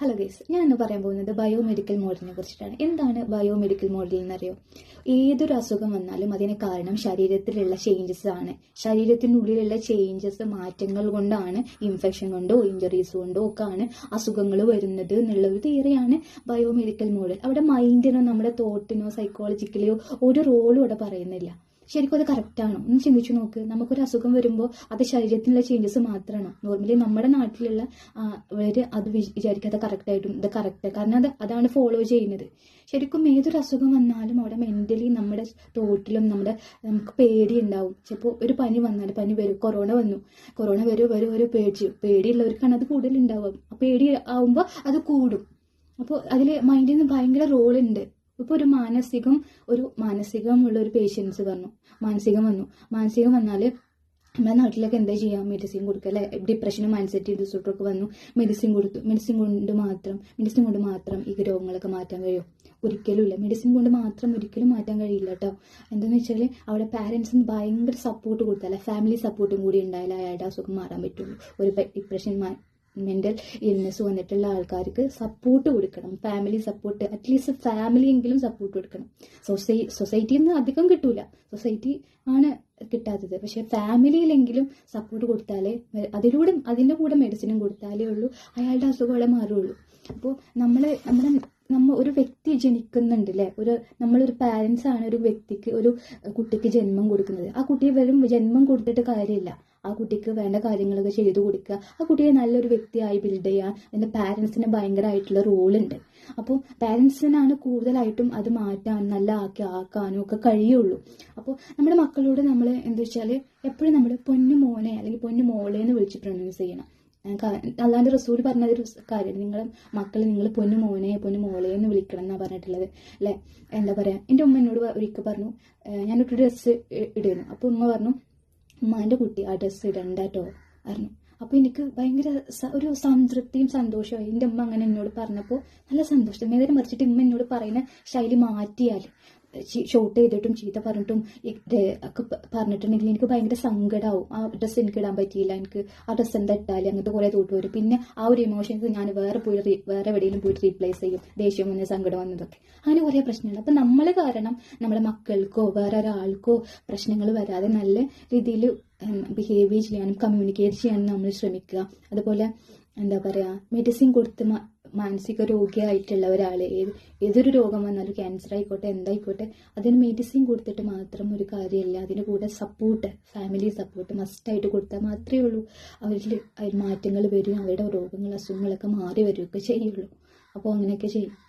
Hello guys ഞാൻ ഇന്ന് പറയാൻ പോകുന്നത് ബയോമെഡിക്കൽ മോഡലിനെ കുറിച്ചിട്ടാണ്. എന്താണ് ബയോമെഡിക്കൽ മോഡൽ എന്നറിയോ? ഏതൊരു അസുഖം വന്നാലും അതിന് കാരണം ശരീരത്തിലുള്ള ചേഞ്ചസ് ആണ്. ശരീരത്തിനുള്ളിലുള്ള ചേഞ്ചസ് മാറ്റങ്ങൾ കൊണ്ടാണ് ഇൻഫെക്ഷൻ കൊണ്ടോ ഇഞ്ചറീസ് കൊണ്ടോ ഒക്കെ ആണ് അസുഖങ്ങൾ വരുന്നത് എന്നുള്ള ഒരു തിയറിയാണ് ബയോമെഡിക്കൽ മോഡൽ അവിടെ മൈൻഡിനോ നമ്മുടെ തോട്ടിനോ സൈക്കോളജിക്കലിയോ ഒരു റോളും അവിടെ പറയുന്നില്ല. ശരിക്കും അത് കറക്റ്റാണോ ഒന്ന് ചിന്തിച്ചു നോക്ക്. നമുക്കൊരു അസുഖം വരുമ്പോൾ അത് ശരീരത്തിലുള്ള ചേഞ്ചസ് മാത്രമാണ് നോർമലി നമ്മുടെ നാട്ടിലുള്ള അവർ അത് വിചാരിക്കാതെ കറക്റ്റായിട്ടും ഇത് കറക്റ്റ് കാരണം അത് അതാണ് ഫോളോ ചെയ്യുന്നത്. ശരിക്കും ഏതൊരു അസുഖം വന്നാലും അവിടെ മെന്റലി നമ്മുടെ തോട്ടിലും നമ്മുടെ നമുക്ക് പേടി ഉണ്ടാവും. ചിലപ്പോൾ ഒരു പനി വന്നാൽ പനി വരും കൊറോണ വന്നു. കൊറോണ വരും വരും ഒരു പേടിച്ചു. പേടിയുള്ളവർക്കാണ് അത് ആ പേടി ആവുമ്പോൾ അത് കൂടും. അപ്പോൾ അതിൽ മൈൻഡിന് ഭയങ്കര റോളുണ്ട് ഇപ്പോൾ ഒരു മാനസികം ഒരു മാനസികമുള്ള ഒരു പേഷ്യൻസ് വന്നു. മാനസികം വന്നു. മാനസികം വന്നാൽ നമ്മുടെ നാട്ടിലൊക്കെ എന്താ ചെയ്യാം? മെഡിസിൻ കൊടുക്കുക അല്ലെ? ഡിപ്രഷനും ആൻസൈറ്റി ഡിസോർഡറൊക്കെ വന്നു. മെഡിസിൻ കൊടുത്തു. മെഡിസിൻ കൊണ്ട് മാത്രം മെഡിസിൻ കൊണ്ട് മാത്രം ഈ രോഗങ്ങളൊക്കെ മാറ്റാൻ കഴിയും. ഒരിക്കലും ഇല്ല. മെഡിസിൻ കൊണ്ട് മാത്രം ഒരിക്കലും മാറ്റാൻ കഴിയില്ല കേട്ടോ എന്താണെന്ന് വെച്ചാൽ അവിടെ പാരൻസിന് ഭയങ്കര സപ്പോർട്ട് കൊടുത്താൽ ഫാമിലി സപ്പോർട്ടും കൂടി ഉണ്ടായാലേ അയാളുടെ അസുഖം മാറാൻ പറ്റുള്ളൂ. ഒരു ഡിപ്രഷൻ മെന്റൽ ഇൽനെസ് വന്നിട്ടുള്ള ആൾക്കാർക്ക് സപ്പോർട്ട് കൊടുക്കണം. Family support at least family എങ്കിലും സപ്പോർട്ട് കൊടുക്കണം. സൊസൈ സൊസൈറ്റിയിൽ നിന്ന് അധികം കിട്ടൂല. സൊസൈറ്റി ആണ് കിട്ടാത്തത്. പക്ഷെ ഫാമിലിയിലെങ്കിലും സപ്പോർട്ട് കൊടുത്താലേ അതിലൂടെ അതിന്റെ കൂടെ മെഡിസിനും കൊടുത്താലേ ഉള്ളൂ. അയാളുടെ അസുഖങ്ങളെ മാറുള്ളൂ അപ്പോൾ നമ്മൾ നമ്മുടെ നമ്മ ഒരു വ്യക്തി ജനിക്കുന്നുണ്ട് അല്ലേ ഒരു നമ്മളൊരു പാരൻസ് ആണ് ഒരു വ്യക്തിക്ക് ഒരു കുട്ടിക്ക് ജന്മം കൊടുക്കുന്നത്. ആ കുട്ടിയെ വെറും ജന്മം കൊടുത്തിട്ട് കാര്യമില്ല. ആ കുട്ടിക്ക് വേണ്ട കാര്യങ്ങളൊക്കെ ചെയ്തു കൊടുക്കുക. ആ കുട്ടിയെ നല്ലൊരു വ്യക്തിയായി ബിൽഡ് ചെയ്യുക. അതിന്റെ പാരൻസിന് ഭയങ്കരമായിട്ടുള്ള റോളുണ്ട് അപ്പോൾ പാരൻസിനാണ് കൂടുതലായിട്ടും അത് മാറ്റാൻ നല്ല ആക്കി ആക്കാനും ഒക്കെ കഴിയുള്ളൂ. അപ്പോൾ നമ്മുടെ മക്കളോട് നമ്മൾ എന്താ വെച്ചാൽ എപ്പോഴും നമ്മൾ പൊന്നു മോനെ അല്ലെങ്കിൽ പൊന്നു മോളെ എന്ന് വിളിച്ച് പ്രൊനൗൺസ് ചെയ്യണം. അല്ലാണ്ട് റസൂൽ പറഞ്ഞൊരു കാര്യം നിങ്ങൾ മക്കളെ നിങ്ങൾ പൊന്നു മോനെ പൊന്നു മോളെ എന്ന് വിളിക്കണം എന്നാണ് പറഞ്ഞിട്ടുള്ളത്. അല്ലേ? എന്താ പറയുക എന്റെ ഉമ്മ എന്നോട് ഒരിക്കൽ പറഞ്ഞു ഞാനൊരു ഡ്രസ്സ് ഇടുന്നു അപ്പോൾ ഉമ്മ പറഞ്ഞു ഉമ്മാന്റെ കുട്ടി ആ ഡ്രസ്സ് ഇടണ്ട കേട്ടോ പറഞ്ഞു. അപ്പോൾ എനിക്ക് ഭയങ്കര ഒരു സംതൃപ്തിയും സന്തോഷമായി എന്റെ ഉമ്മ അങ്ങനെ എന്നോട് പറഞ്ഞപ്പോൾ നല്ല സന്തോഷം. നേരെ മറിച്ചിട്ട് ഉമ്മ എന്നോട് പറയുന്ന ശൈലി മാറ്റിയാൽ ഷോട്ട് ചെയ്തിട്ടും ചീത്ത പറഞ്ഞിട്ടും ഒക്കെ പറഞ്ഞിട്ടുണ്ടെങ്കിൽ എനിക്ക് ഭയങ്കര സങ്കടമാവും ആ ഡ്രസ്സ് എനിക്ക് ഇടാൻ പറ്റിയില്ല. എനിക്ക് ആ ഡ്രസ്സ് എന്താ ഇട്ടാൽ അങ്ങനത്തെ കുറേ തോട്ട് വരും. പിന്നെ ആ ഒരു ഇമോഷൻസ് ഞാൻ വേറെ പോയി വേറെ എവിടെയെങ്കിലും പോയിട്ട് റീപ്ലേസ് ചെയ്യും. ദേഷ്യം വന്ന് സങ്കടം വന്നതൊക്കെ. അങ്ങനെ കുറേ പ്രശ്നങ്ങൾ. അപ്പം നമ്മൾ കാരണം നമ്മുടെ മക്കൾക്കോ വേറെ ഒരാൾക്കോ പ്രശ്നങ്ങൾ വരാതെ നല്ല രീതിയിൽ ബിഹേവ് ചെയ്യാനും കമ്മ്യൂണിക്കേറ്റ് ചെയ്യാനും നമ്മൾ ശ്രമിക്കുക. അതുപോലെ എന്താ പറയാ മെഡിസിൻ കൊടുത്ത് മാനസിക രോഗിയായിട്ടുള്ള ഒരാൾ ഏത് ഏതൊരു രോഗം വന്നാലും ക്യാൻസർ ആയിക്കോട്ടെ എന്തായിക്കോട്ടെ അതിന് മെഡിസിൻ കൊടുത്തിട്ട് മാത്രം ഒരു കാര്യമില്ല. അതിന് കൂടെ സപ്പോർട്ട് ഫാമിലി സപ്പോർട്ട് മസ്റ്റായിട്ട് കൊടുത്താൽ മാത്രമേ ഉള്ളൂ. അവരിൽ മാറ്റങ്ങൾ വരും അവരുടെ രോഗങ്ങൾ അസുഖങ്ങളൊക്കെ മാറി വരികയൊക്കെ ചെയ്യുള്ളൂ. അപ്പോൾ അങ്ങനെയൊക്കെ ചെയ്യും.